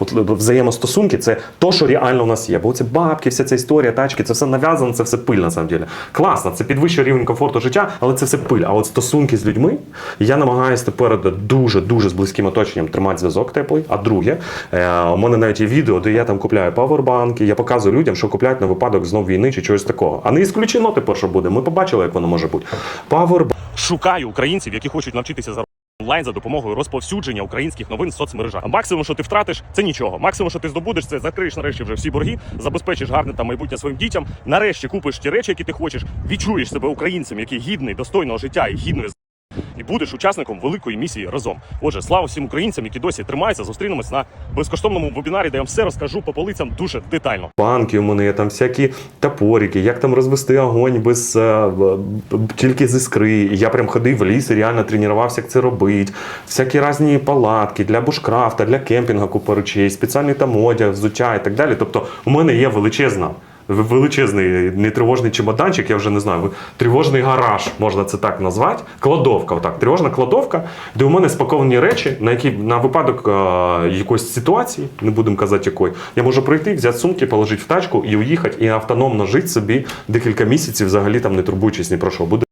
От е, взаємостосунки це то, що реально у нас є. Бо це бабки, вся ця історія, тачки, це все нав'язано, це все пиль на самом деле. Класно, це підвищує рівень комфорту життя, але це все пиль. А от стосунки з людьми я намагаюся тепер дуже дуже з близьким оточенням тримати зв'язок теплий. А друге, е, у мене навіть є відео, де я там купляю павербанки, я показую людям, що купляють на випадок знов війни чи чогось такого. А не ісключено тепер, що буде. Ми побачили, як воно може бути. Павербанк. Шукаю українців, які хочуть навчитися за онлайн за допомогою розповсюдження українських новин в соцмережах. Максимум, що ти втратиш, це нічого. Максимум, що ти здобудеш, це закриєш нарешті вже всі борги, забезпечиш гарне там майбутнє своїм дітям. Нарешті купиш ті речі, які ти хочеш, відчуєш себе українцем, який гідний, достойного життя і гідної і будеш учасником великої місії разом. Отже, слава всім українцям, які досі тримаються. Зустрінемось на безкоштовному вебінарі, де я вам все розкажу по полицям дуже детально. Банки у мене є там всякі топорики, як там розвести огонь без е, тільки з іскри. Я прям ходив в ліс і реально тренувався, як це робити. Всякі різні палатки для бушкрафта, для кемпінгу купа речей, спеціальний там одяг, взуття і так далі. Тобто, у мене є величезна. Величезний нетривожний чемоданчик, я вже не знаю, тривожний гараж, можна це так назвати. Кладовка, отак, тривожна кладовка, де у мене спаковані речі, на які на випадок е, якоїсь ситуації, не будемо казати якої, я можу прийти, взяти сумки, положити в тачку і уїхати, і автономно жити собі декілька місяців, взагалі там не турбуючись ні про що. Буде